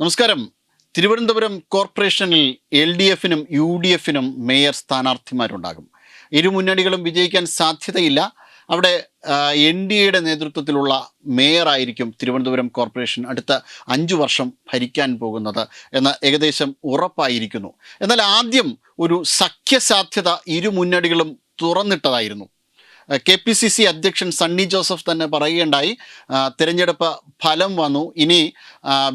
നമസ്കാരം. തിരുവനന്തപുരം കോർപ്പറേഷനിൽ L D എഫിനും യു ഡി എഫിനും മേയർ സ്ഥാനാർത്ഥിമാരുണ്ടാകും. ഇരു മുന്നണികളും വിജയിക്കാൻ സാധ്യതയില്ല. അവിടെ എൻ ഡി എയുടെ നേതൃത്വത്തിലുള്ള മേയറായിരിക്കും തിരുവനന്തപുരം കോർപ്പറേഷൻ അടുത്ത അഞ്ചു വർഷം ഭരിക്കാൻ പോകുന്നത് എന്ന ഏകദേശം ഉറപ്പായിരിക്കുന്നു. എന്നാൽ ആദ്യം ഒരു സഖ്യസാധ്യത ഇരു മുന്നണികളും തുറന്നിട്ടതായിരുന്നു. കെ പി സി സി അധ്യക്ഷൻ സണ്ണി ജോസഫ് തന്നെ പറയുകയുണ്ടായി. തിരഞ്ഞെടുപ്പ് ഫലം വന്നു. ഇനി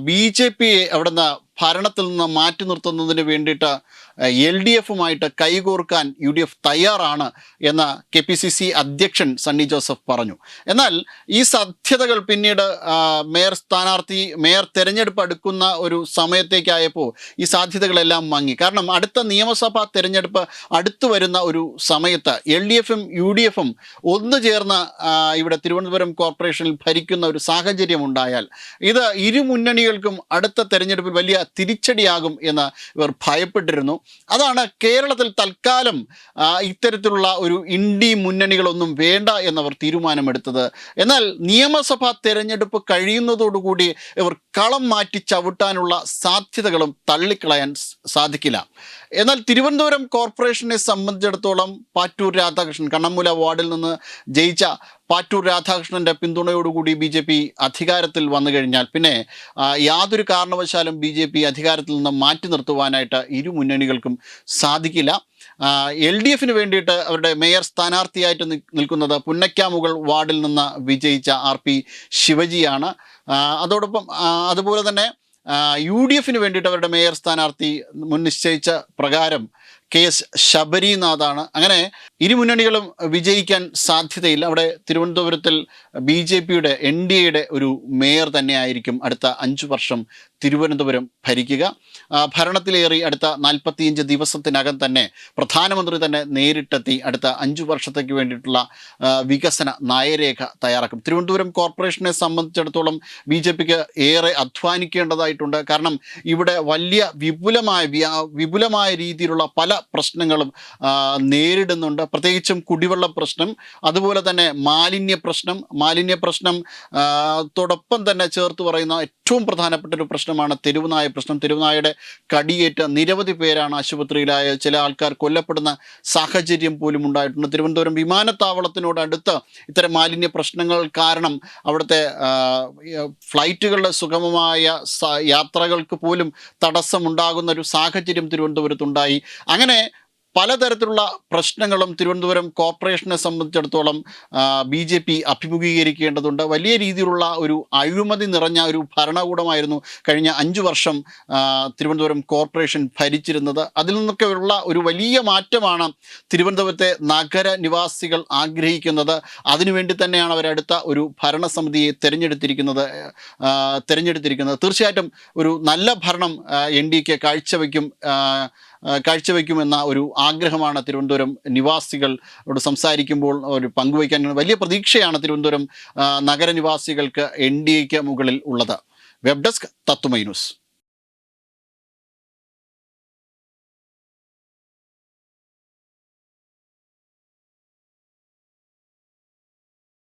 ബി ജെ പി അവിടുന്ന് ഭരണത്തിൽ നിന്ന് മാറ്റി നിർത്തുന്നതിന് വേണ്ടിയിട്ട് എൽ ഡി എഫുമായിട്ട് കൈകോർക്കാൻ യു ഡി എഫ് തയ്യാറാണ് എന്ന് കെ പി സി സി അധ്യക്ഷൻ സണ്ണി ജോസഫ് പറഞ്ഞു. എന്നാൽ ഈ സാധ്യതകൾ പിന്നീട് മേയർ സ്ഥാനാർത്ഥി മേയർ തെരഞ്ഞെടുപ്പ് അടുക്കുന്ന ഒരു സമയത്തേക്കായപ്പോൾ ഈ സാധ്യതകളെല്ലാം മങ്ങി. കാരണം അടുത്ത നിയമസഭാ തെരഞ്ഞെടുപ്പ് അടുത്തു വരുന്ന ഒരു സമയത്ത് എൽ ഡി എഫും യു ഡി എഫും ഒന്നു ചേർന്ന് ഇവിടെ തിരുവനന്തപുരം കോർപ്പറേഷനിൽ ഭരിക്കുന്ന ഒരു സാഹചര്യം ഉണ്ടായാൽ ഇത് ഇരു മുന്നണികൾക്കും അടുത്ത തെരഞ്ഞെടുപ്പിൽ വലിയ തിരിച്ചടിയാകും എന്ന് ഇവർ ഭയപ്പെട്ടിരുന്നു. അതാണ് കേരളത്തിൽ തൽക്കാലം ഇത്തരത്തിലുള്ള ഒരു ഇൻഡി മുന്നണികളൊന്നും വേണ്ട എന്നവർ തീരുമാനമെടുത്തത്. എന്നാൽ നിയമസഭാ തെരഞ്ഞെടുപ്പ് കഴിയുന്നതോടുകൂടി ഇവർ കളം മാറ്റി ചവിട്ടാനുള്ള സാധ്യതകളും തള്ളിക്കളയാൻ സാധിക്കില്ല. എന്നാൽ തിരുവനന്തപുരം കോർപ്പറേഷനെ സംബന്ധിച്ചിടത്തോളം പാറ്റൂർ രാധാകൃഷ്ണൻ കണ്ണമ്മൂല വാർഡിൽ നിന്ന് ജയിച്ച പാറ്റൂർ രാധാകൃഷ്ണന്റെ പിന്തുണയോടുകൂടി ബി ജെ പി അധികാരത്തിൽ വന്നു കഴിഞ്ഞാൽ പിന്നെ യാതൊരു കാരണവശാലും ബി ജെ പി അധികാരത്തിൽ നിന്ന് മാറ്റി നിർത്തുവാനായിട്ട് ഇരു മുന്നണികൾക്കും സാധിക്കില്ല. എൽ ഡി എഫിന് വേണ്ടിയിട്ട് അവരുടെ മേയർ സ്ഥാനാർത്ഥിയായിട്ട് നിൽക്കുന്നത് പുന്നയ്ക്കാമുകൾ വാർഡിൽ നിന്ന് വിജയിച്ച ആർ പി ശിവജിയാണ്. അതോടൊപ്പം അതുപോലെ തന്നെ യു ഡി എഫിന് വേണ്ടിയിട്ട് അവരുടെ മേയർ സ്ഥാനാർത്ഥി മുൻ നിശ്ചയിച്ച പ്രകാരം കെ എസ് ശബരിനാഥാണ്. അങ്ങനെ ഇരു മുന്നണികളും വിജയിക്കാൻ സാധ്യതയില്ല. അവിടെ തിരുവനന്തപുരത്തിൽ ബി ജെ പിയുടെ എൻ ഡി എയുടെ ഒരു മേയർ തന്നെയായിരിക്കും അടുത്ത അഞ്ചു വർഷം തിരുവനന്തപുരം ഭരിക്കുക. ഭരണത്തിലേറി അടുത്ത നാൽപ്പത്തിയഞ്ച് ദിവസത്തിനകം തന്നെ പ്രധാനമന്ത്രി തന്നെ നേരിട്ടെത്തി അടുത്ത അഞ്ചു വർഷത്തേക്ക് വേണ്ടിയിട്ടുള്ള വികസന നയരേഖ തയ്യാറാക്കും. തിരുവനന്തപുരം കോർപ്പറേഷനെ സംബന്ധിച്ചിടത്തോളം ബി ജെ പിക്ക് ഏറെ അധ്വാനിക്കേണ്ടതായിട്ടുണ്ട്. കാരണം ഇവിടെ വലിയ വിപുലമായ വിപുലമായ രീതിയിലുള്ള പല പ്രശ്നങ്ങളും നേരിടുന്നുണ്ട്. പ്രത്യേകിച്ചും കുടിവെള്ള പ്രശ്നം അതുപോലെ തന്നെ മാലിന്യ പ്രശ്നം. മാലിന്യ പ്രശ്നം തോടൊപ്പം തന്നെ ചേർത്ത് പറയുന്ന ഏറ്റവും പ്രധാനപ്പെട്ട ഒരു പ്രശ്നമാണ് തെരുവുനായ പ്രശ്നം. തെരുവുനായയുടെ കടിയേറ്റ നിരവധി പേരാണ് ആശുപത്രിയിലായ ചില ആൾക്കാർ കൊല്ലപ്പെടുന്ന സാഹചര്യം പോലും ഉണ്ടായിട്ടുണ്ട്. തിരുവനന്തപുരം വിമാനത്താവളത്തിനോടടുത്ത് ഇത്തരം മാലിന്യ പ്രശ്നങ്ങൾ കാരണം അവിടുത്തെ ഫ്ലൈറ്റുകളുടെ സുഗമമായ യാത്രകൾക്ക് പോലും തടസ്സമുണ്ടാകുന്ന ഒരു സാഹചര്യം തിരുവനന്തപുരത്തുണ്ടായി. അങ്ങനെ പലതരത്തിലുള്ള പ്രശ്നങ്ങളും തിരുവനന്തപുരം കോർപ്പറേഷനെ സംബന്ധിച്ചിടത്തോളം ബി ജെ പി അഭിമുഖീകരിക്കേണ്ടതുണ്ട്. വലിയ രീതിയിലുള്ള ഒരു അഴിമതി നിറഞ്ഞ ഒരു ഭരണകൂടമായിരുന്നു കഴിഞ്ഞ അഞ്ച് വർഷം തിരുവനന്തപുരം കോർപ്പറേഷൻ ഭരിച്ചിരുന്നത്. അതിൽ നിന്നൊക്കെ ഉള്ള ഒരു വലിയ മാറ്റമാണ് തിരുവനന്തപുരത്തെ നഗര നിവാസികൾ ആഗ്രഹിക്കുന്നത്. അതിനുവേണ്ടി തന്നെയാണ് അവരടുത്ത ഒരു ഭരണസമിതിയെ തിരഞ്ഞെടുത്തിരിക്കുന്നത് തിരഞ്ഞെടുത്തിരിക്കുന്നത്. തീർച്ചയായിട്ടും ഒരു നല്ല ഭരണം എൻ ഡി കെ കാഴ്ചവെക്കും കാഴ്ചവെക്കുമെന്ന ഒരു ആഗ്രഹമാണ് തിരുവനന്തപുരം നിവാസികളോട് സംസാരിക്കുമ്പോൾ ഒരു പങ്കുവയ്ക്കാൻ വലിയ പ്രതീക്ഷയാണ് തിരുവനന്തപുരം നഗരനിവാസികൾക്ക് എൻ ഡി എക്ക് മുകളിൽ ഉള്ളത്. വെബ് ഡെസ്ക് തത്തുമൈ ന്യൂസ്.